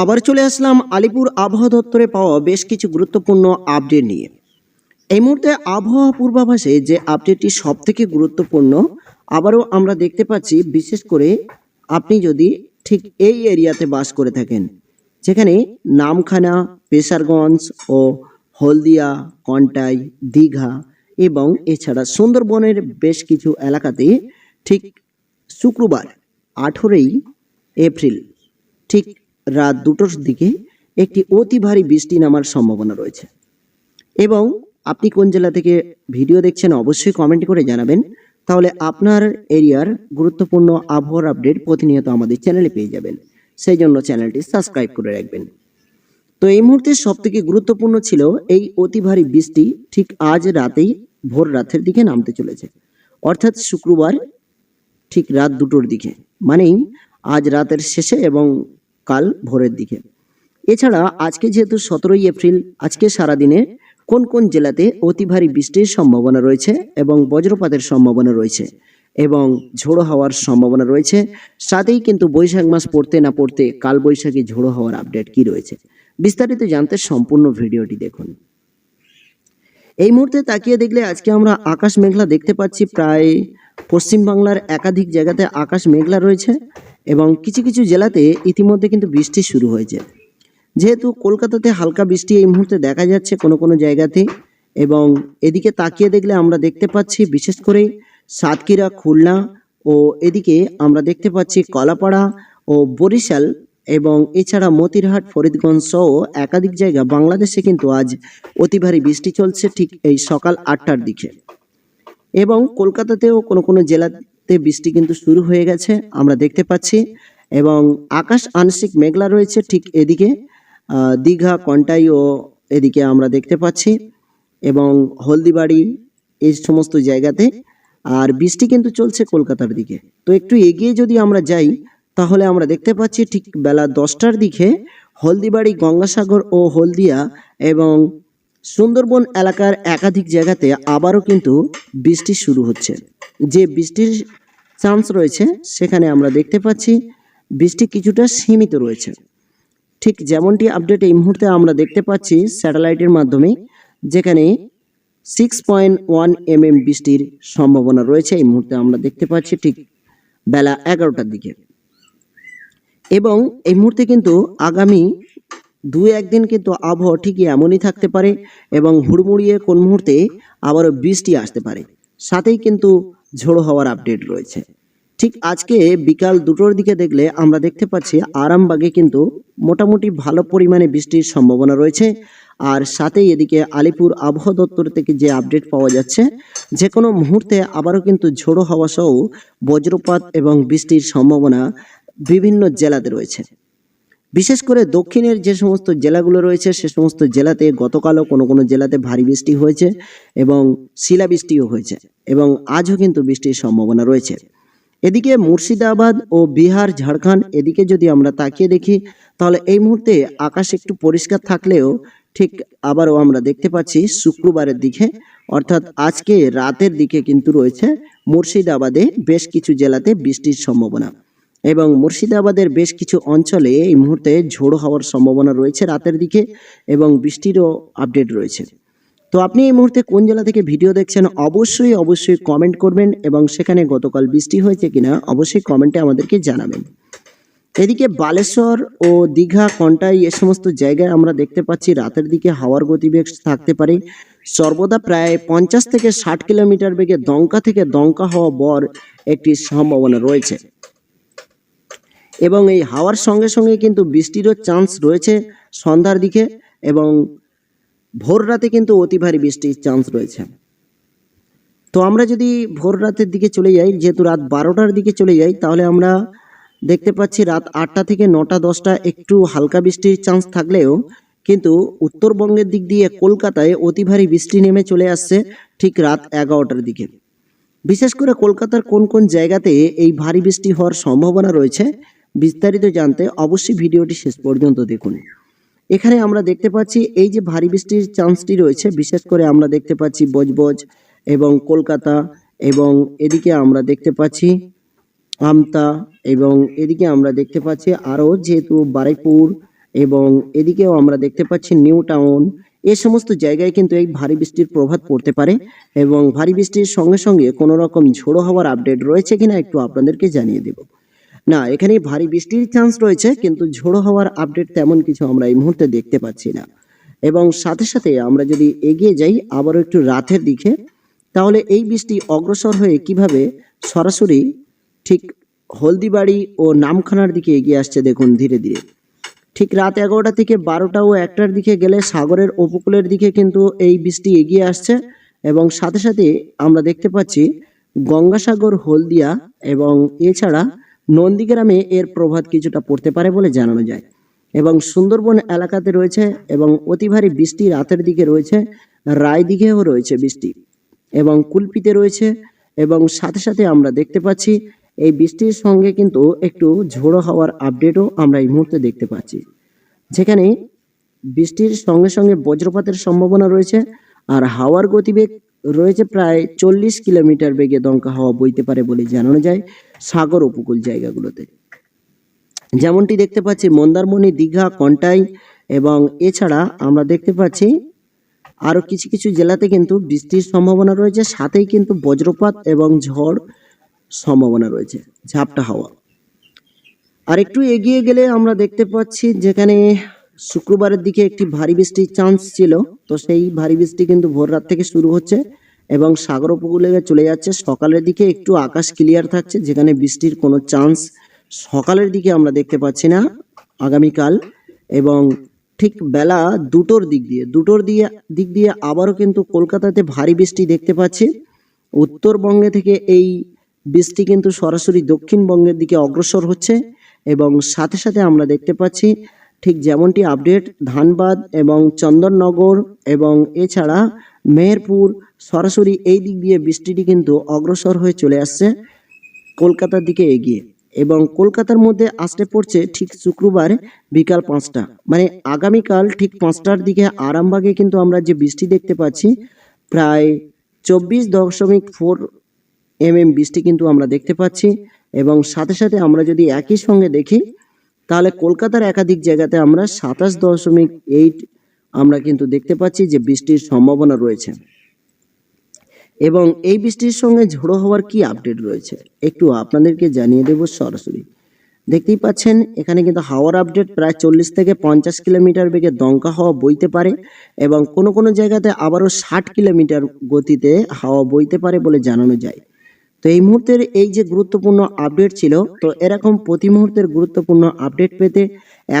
আবার চলে আসলাম আলিপুর আবহাওয়া দপ্তরে পাওয়া বেশ কিছু গুরুত্বপূর্ণ আপডেট নিয়ে। এই মুহূর্তে আবহাওয়া পূর্বাভাসে যে আপডেটটি সব থেকে গুরুত্বপূর্ণ, আবারও আমরা দেখতে পাচ্ছি, বিশেষ করে আপনি যদি ঠিক এই এরিয়াতে বাস করে থাকেন, যেখানে নামখানা, পেশারগঞ্জ ও হলদিয়া, কন্টাই, দীঘা এবং এছাড়া সুন্দরবনের বেশ কিছু এলাকাতে ঠিক শুক্রবার আঠেরোই এপ্রিল ঠিক রাত দুটোর দিকে একটি অতি ভারী বৃষ্টি নামার সম্ভাবনা রয়েছে। এবং আপনি কোন জেলা থেকে ভিডিও দেখছেন অবশ্যই কমেন্ট করে জানাবেন। তাহলে আপনার এরিয়ার গুরুত্বপূর্ণ আবহাওয়ার আপডেট প্রতিনিয়ত আমাদের চ্যানেলে পেয়ে যাবেন। সেই জন্য চ্যানেলটি সাবস্ক্রাইব করে রাখবেন। তো এই মুহূর্তে সব থেকে গুরুত্বপূর্ণ ছিল এই অতি ভারী বৃষ্টি ঠিক আজ রাতেই ভোর রাতের দিকে নামতে চলেছে। অর্থাৎ শুক্রবার ঠিক রাত দুটোর দিকে। মানেই আজ রাতের শেষে এবং কাল ভোরের দিকে। এছাড়া আজকে যেহেতু সতেরোই এপ্রিল, আজকে সারাদিনে কোন কোন জেলাতে অতি ভারী বৃষ্টির সম্ভাবনা রয়েছে এবং বজ্রপাতের সম্ভাবনা রয়েছে এবং ঝোড়ো হওয়ার সম্ভাবনা রয়েছে, সাথেই কিন্তু বৈশাখ মাস পড়তে না পড়তে কালবৈশাখী ঝোড়ো হওয়ার আপডেট কি রয়েছে? বিস্তারিত জানতে সম্পূর্ণ ভিডিওটি দেখুন। এই মুহূর্তে তাকিয়ে দেখলে আজকে আমরা আকাশ মেঘলা দেখতে পাচ্ছি। প্রায় পশ্চিমবাংলার একাধিক জায়গাতে আকাশ মেঘলা রয়েছে এবং কিছু কিছু জেলাতে ইতিমধ্যে কিন্তু বৃষ্টি শুরু হয়েছে। যেহেতু কলকাতাতে হালকা বৃষ্টি এই মুহূর্তে দেখা যাচ্ছে কোনো কোনো জায়গাতে এবং এদিকে তাকিয়ে দেখলে আমরা দেখতে পাচ্ছি বিশেষ করে সাতক্ষীরা, খুলনা ও এদিকে আমরা দেখতে পাচ্ছি কলাপাড়া ও বরিশাল এবং এছাড়া মতিরহাট, ফরিদগঞ্জ সহ একাধিক জায়গা বাংলাদেশে কিন্তু আজ অতি ভারী বৃষ্টি চলছে ঠিক এই সকাল আটটার দিকে। এবং কলকাতাতেও কোনো কোনো জেলাতে বৃষ্টি কিন্তু শুরু হয়ে গেছে, আমরা দেখতে পাচ্ছি। এবং আকাশ আংশিক মেঘলা রয়েছে ঠিক এদিকে দীঘা কন্টাই ও এদিকে আমরা দেখতে পাচ্ছি। এবং হলদিবাড়ি এই সমস্ত জায়গাতে আর বৃষ্টি কিন্তু চলছে কলকাতার দিকে। তো একটু এগিয়ে যদি আমরা যাই তাহলে আমরা দেখতে পাচ্ছি ঠিক বেলা দশটার দিকে হলদিবাড়ি, গঙ্গাসাগর ও হলদিয়া এবং সুন্দরবন এলাকার একাধিক জায়গাতে আবারও কিন্তু বৃষ্টি শুরু হচ্ছে। যে বৃষ্টির চান্স রয়েছে, সেখানে আমরা দেখতে পাচ্ছি বৃষ্টি কিছুটা সীমিত রয়েছে। ঠিক যেমনটি আপডেট এই মুহূর্তে আমরা দেখতে পাচ্ছি স্যাটেলাইটের মাধ্যমে, যেখানে সিক্স পয়েন্ট ওয়ান এম বৃষ্টির সম্ভাবনা রয়েছে। এই মুহূর্তে আমরা দেখতে পাচ্ছি ঠিক বেলা এগারোটার দিকে। এবং এই মুহূর্তে কিন্তু আগামী দু একদিন কিন্তু আবহাওয়া ঠিকই এমনই থাকতে পারে এবং হুড়মুড়িয়ে কোন মুহূর্তে আবারও বৃষ্টি আসতে পারে। সাথেই কিন্তু ঝোড়ো হওয়ার আপডেট রয়েছে। ঠিক আজকে বিকাল দুটোর দিকে দেখলে আমরা দেখতে পাচ্ছি আরামবাগে কিন্তু মোটামুটি ভালো পরিমাণে বৃষ্টির সম্ভাবনা রয়েছে। আর সাথেই এদিকে আলিপুর আবহাওয়া দপ্তর থেকে যে আপডেট পাওয়া যাচ্ছে যে কোনো মুহূর্তে আবারও কিন্তু ঝোড়ো হাওয়া সহ বজ্রপাত এবং বৃষ্টির সম্ভাবনা বিভিন্ন জেলাতে রয়েছে। বিশেষ করে দক্ষিণের যে সমস্ত জেলাগুলো রয়েছে, সে সমস্ত জেলাতে গতকালও কোনো কোনো জেলাতে ভারী বৃষ্টি হয়েছে এবং শিলাবৃষ্টিও হয়েছে এবং আজও কিন্তু বৃষ্টির সম্ভাবনা রয়েছে। এদিকে মুর্শিদাবাদ ও বিহার, ঝাড়খণ্ড এদিকে যদি আমরা তাকিয়ে দেখি, তাহলে এই মুহূর্তে আকাশ একটু পরিষ্কার থাকলেও ঠিক আবারও আমরা দেখতে পাচ্ছি শুক্রবারের দিকে, অর্থাৎ আজকে রাতের দিকে কিন্তু রয়েছে মুর্শিদাবাদে বেশ কিছু জেলাতে বৃষ্টির সম্ভাবনা। এবং মুর্শিদাবাদের বেশ কিছু অঞ্চলে এই মুহূর্তে ঝোড়ো হওয়ার সম্ভাবনা রয়েছে রাতের দিকে এবং বৃষ্টিরও আপডেট রয়েছে। তো আপনি এই মুহূর্তে কোন জেলা থেকে ভিডিও দেখছেন অবশ্যই অবশ্যই কমেন্ট করবেন এবং সেখানে গতকাল বৃষ্টি হয়েছে কিনা অবশ্যই কমেন্টে আমাদেরকে জানাবেন। এদিকে বালেশ্বর ও দীঘা, কন্টাই এ সমস্ত জায়গায় আমরা দেখতে পাচ্ছি রাতের দিকে হাওয়ার গতিবেগ থাকতে পারে। সর্বদা প্রায় পঞ্চাশ থেকে ষাট কিলোমিটার বেগে দমকা থেকে দমকা হওয়া বর একটি সম্ভাবনা রয়েছে। এবং এই হাওয়ার সঙ্গে সঙ্গে কিন্তু বৃষ্টিরও চান্স রয়েছে সন্ধ্যার দিকে এবং ভোর রাতে কিন্তু অতি ভারী বৃষ্টির চান্স রয়েছে। তো আমরা যদি ভোর রাতের দিকে চলে যাই, যেহেতু রাত বারোটার দিকে চলে যাই, তাহলে আমরা দেখতে পাচ্ছি রাত আটটা থেকে নটা, দশটা একটু হালকা বৃষ্টির চান্স থাকলেও কিন্তু উত্তরবঙ্গের দিক দিয়ে কলকাতায় অতি ভারী বৃষ্টি নেমে চলে আসছে ঠিক রাত এগারোটার দিকে। বিশেষ করে কলকাতার কোন কোন জায়গাতে এই ভারী বৃষ্টি হওয়ার সম্ভাবনা রয়েছে বিস্তারিত জানতে অবশ্যই ভিডিওটি শেষ পর্যন্ত দেখুন। এখানে আমরা দেখতে পাচ্ছি এই যে ভারী বৃষ্টির চান্সটি রয়েছে, বিশেষ করে আমরা দেখতে পাচ্ছি বজবজ এবং কলকাতা এবং এদিকে আমরা দেখতে পাচ্ছি আমতা এবং এদিকে আমরা দেখতে পাচ্ছি আরও যেহেতু বারুইপুর এবং এদিকেও আমরা দেখতে পাচ্ছি নিউ টাউন। এ সমস্ত জায়গায় কিন্তু এই ভারী বৃষ্টির প্রভাব পড়তে পারে এবং ভারী বৃষ্টির সঙ্গে সঙ্গে কোনো রকম ঝোড়ো হওয়ার আপডেট রয়েছে কিনা একটু আপনাদেরকে জানিয়ে দেব। না এখানে ভারী বৃষ্টির চান্স রয়েছে, কিন্তু ঝোড়ো হওয়ার আপডেট তেমন কিছু আমরা এই মুহূর্তে দেখতে পাচ্ছি না। এবং সাথে সাথে আমরা যদি এগিয়ে যাই আবারও একটু রাতের দিকে, তাহলে এই বৃষ্টি অগ্রসর হয়ে কীভাবে সরাসরি ঠিক হলদিবাড়ি ও নামখানার দিকে এগিয়ে আসছে দেখুন ধীরে ধীরে। ঠিক রাত এগারোটা থেকে বারোটা ও একটার দিকে গেলে সাগরের উপকূলের দিকে কিন্তু এই বৃষ্টি এগিয়ে আসছে এবং সাথে সাথে আমরা দেখতে পাচ্ছি গঙ্গাসাগর, হলদিয়া এবং এছাড়া নন্দীগ্রামে এর প্রভাব কিছুটা পড়তে পারে বলে জানানো যায়। এবং সুন্দরবন এলাকাতে রয়েছে এবং অতি ভারী বৃষ্টি রাতের দিকে রয়েছে, রায় দিকেও রয়েছে বৃষ্টি। এবং কুলপিতে রয়েছে এবং সাথে সাথে আমরা দেখতে পাচ্ছি, এই বৃষ্টির সঙ্গে কিন্তু একটু ঝোড়ো হওয়ার আপডেটও আমরা এই মুহূর্তে দেখতে পাচ্ছি। যেখানে বৃষ্টির সঙ্গে সঙ্গে বজ্রপাতের সম্ভাবনা রয়েছে আর হাওয়ার গতিবেগ রয়েছে প্রায় চল্লিশ কিলোমিটার বেগে দমকা হাওয়া বইতে পারে বলে জানানো যায় সাগর উপকূল জায়গাগুলোতে। যেমনটি দেখতে পাচ্ছি মন্দারমণি, দীঘা, কন্টাই এবং এছাড়া আমরা দেখতে পাচ্ছি আরও কিছু কিছু জেলাতে কিন্তু বৃষ্টির সম্ভাবনা রয়েছে, সাথেই কিন্তু বজ্রপাত এবং ঝড় সম্ভাবনা রয়েছে, ঝাপটা হাওয়া। আর একটু এগিয়ে গেলে আমরা দেখতে পাচ্ছি যেখানে শুক্রবারের দিকে একটি ভারী বৃষ্টির চান্স ছিল। তো সেই ভারী বৃষ্টি কিন্তু ভোর রাত থেকে শুরু হচ্ছে এবং সাগর উপকূলে চলে যাচ্ছে। সকালের দিকে একটু আকাশ ক্লিয়ার থাকছে, যেখানে বৃষ্টির কোনো চান্স সকালের দিকে আমরা দেখতে পাচ্ছি না আগামীকাল। এবং ঠিক বেলা দুটোর দিক দিয়ে, দুটোর দিয়ে, দিক দিয়ে আবারও কিন্তু কলকাতাতে ভারী বৃষ্টি দেখতে পাচ্ছি। উত্তরবঙ্গে থেকে এই বৃষ্টি কিন্তু সরাসরি দক্ষিণবঙ্গের দিকে অগ্রসর হচ্ছে এবং সাথে সাথে আমরা দেখতে পাচ্ছি ঠিক যেমনটি আপডেট ধানবাদ এবং চন্দননগর এবং এছাড়া মেহেরপুর, সরাসরি এই দিক দিয়ে বৃষ্টিটি কিন্তু অগ্রসর হয়ে চলে আসছে কলকাতার দিকে এগিয়ে এবং কলকাতার মধ্যে আসতে পড়ছে ঠিক শুক্রবার বিকাল পাঁচটা। মানে আগামীকাল ঠিক পাঁচটার দিকে আরামবাগে কিন্তু আমরা যে বৃষ্টি দেখতে পাচ্ছি, প্রায় চব্বিশ দশমিক ফোর এম এম বৃষ্টি কিন্তু আমরা দেখতে পাচ্ছি এবং সাথে সাথে আমরা যদি একই সঙ্গে দেখি তাহলে কলকাতার একাধিক জায়গাতে আমরা সাতাশ দশমিক এইট আমরা কিন্তু দেখতে পাচ্ছি যে বৃষ্টির সম্ভাবনা রয়েছে। এবং এই বৃষ্টির সঙ্গে ঝোড়ো হওয়ার কি আপডেট রয়েছে? একটু আপনাদেরকে জানিয়ে দেব সরাসরি। দেখতেই পাচ্ছেন, এখানে কিন্তু হাওয়ার আপডেট প্রায় চল্লিশ থেকে পঞ্চাশ কিলোমিটার বেগে দমকা হাওয়া বইতে পারে এবং কোনো কোনো জায়গাতে আবারও ষাট কিলোমিটার গতিতে হাওয়া বইতে পারে বলে জানানো যায়। তো এই মুহূর্তের এই যে গুরুত্বপূর্ণ আপডেট ছিল, তো এরকম প্রতি মুহূর্তের গুরুত্বপূর্ণ আপডেট পেতে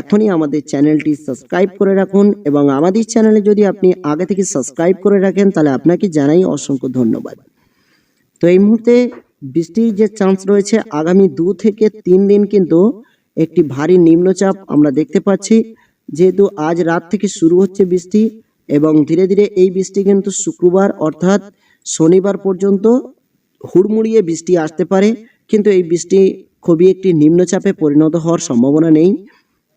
এখনই আমাদের চ্যানেলটি সাবস্ক্রাইব করে রাখুন এবং আমাদের চ্যানেলে যদি আপনি আগে থেকে সাবস্ক্রাইব করে রাখেন, তাহলে আপনাকে জানাই অসংখ্য ধন্যবাদ। তো এই মুহূর্তে বৃষ্টির যে চান্স রয়েছে, আগামী দু থেকে তিন দিন কিন্তু একটি ভারী নিম্নচাপ আমরা দেখতে পাচ্ছি। যেহেতু আজ রাত থেকে শুরু হচ্ছে বৃষ্টি এবং ধীরে ধীরে এই বৃষ্টি কিন্তু শুক্রবার অর্থাৎ শনিবার পর্যন্ত হুড়মুড়িয়ে বৃষ্টি আসতে পারে, কিন্তু এই বৃষ্টি খুবই একটি নিম্নচাপে পরিণত হওয়ার সম্ভাবনা নেই।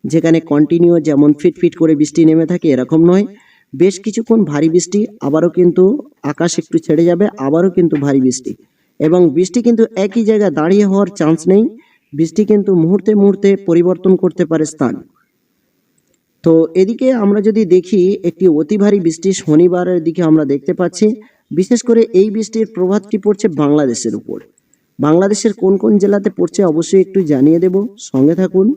যেখানে কন্টিনিউ যেমন ফিটফিট করে বৃষ্টি নেমে থাকে এরকম নয়। বেশ কিছুক্ষণ ভারী বৃষ্টি, আবারও কিন্তু আকাশ একটু ছেড়ে যাবে, আবারও কিন্তু ভারী বৃষ্টি। এবং বৃষ্টি কিন্তু একই জায়গায় দাঁড়িয়ে হওয়ার চান্স নেই। বৃষ্টি কিন্তু মুহূর্তে মুহূর্তে পরিবর্তন করতে পারে স্থান। তো এদিকে আমরা যদি দেখি, একটি অতি ভারী বৃষ্টি শনিবারের দিকে আমরা দেখতে পাচ্ছি। বিশেষ করে এই বৃষ্টির প্রভাবটি পড়ছে বাংলাদেশের উপর। বাংলাদেশের কোন কোন জেলাতে পড়ছে অবশ্যই একটু জানিয়ে দেব, সঙ্গে থাকুন।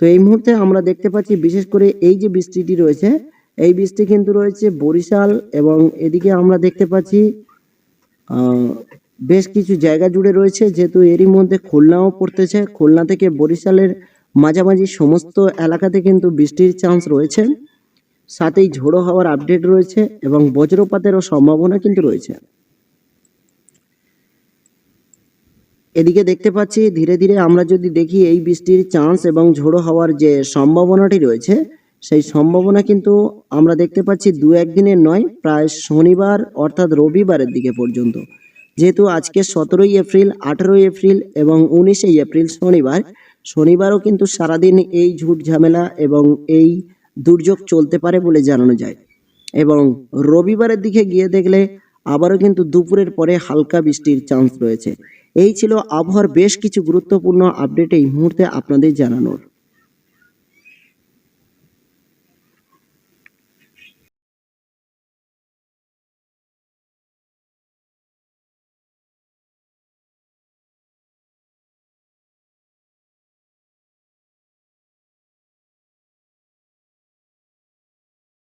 তো এই মুহূর্তে আমরা দেখতে পাচ্ছি বিশেষ করে এই যে বৃষ্টিটি রয়েছে, এই বৃষ্টি কিন্তু রয়েছে বরিশাল এবং এদিকে আমরা দেখতে পাচ্ছি বেশ কিছু জায়গা জুড়ে রয়েছে, যেহেতু এরই মধ্যে খুলনাও পড়তেছে। খুলনা থেকে বরিশালের মাঝামাঝি সমস্ত এলাকাতে কিন্তু বৃষ্টির চান্স রয়েছে। সাথেই ঝোড়ো হওয়ার আপডেট রয়েছে এবং বজ্রপাতেরও সম্ভাবনা কিন্তু রয়েছে। এদিকে দেখতে পাচ্ছি, ধীরে ধীরে আমরা যদি দেখি এই বৃষ্টির চান্স এবং ঝোড়ো হওয়ার যে সম্ভাবনাটি রয়েছে, সেই সম্ভাবনা কিন্তু আমরা দেখতে পাচ্ছি দু একদিনের নয়, প্রায় শনিবার অর্থাৎ রবিবারের দিকে পর্যন্ত। যেহেতু আজকে সতেরোই এপ্রিল, আঠেরোই এপ্রিল এবং উনিশে এপ্রিল শনিবার, শনিবারও কিন্তু সারাদিন এই ঝুট ঝামেলা এবং এই দুর্যোগ চলতে পারে বলে জানানো যায়। এবং রবিবারের দিকে গিয়ে দেখলে আবারও কিন্তু দুপুরের পরে হালকা বৃষ্টির চান্স রয়েছে। এই ছিল আবহাওয়ার বেশ কিছু গুরুত্বপূর্ণ আপডেট এই মুহূর্তে আপনাদের জানানোর।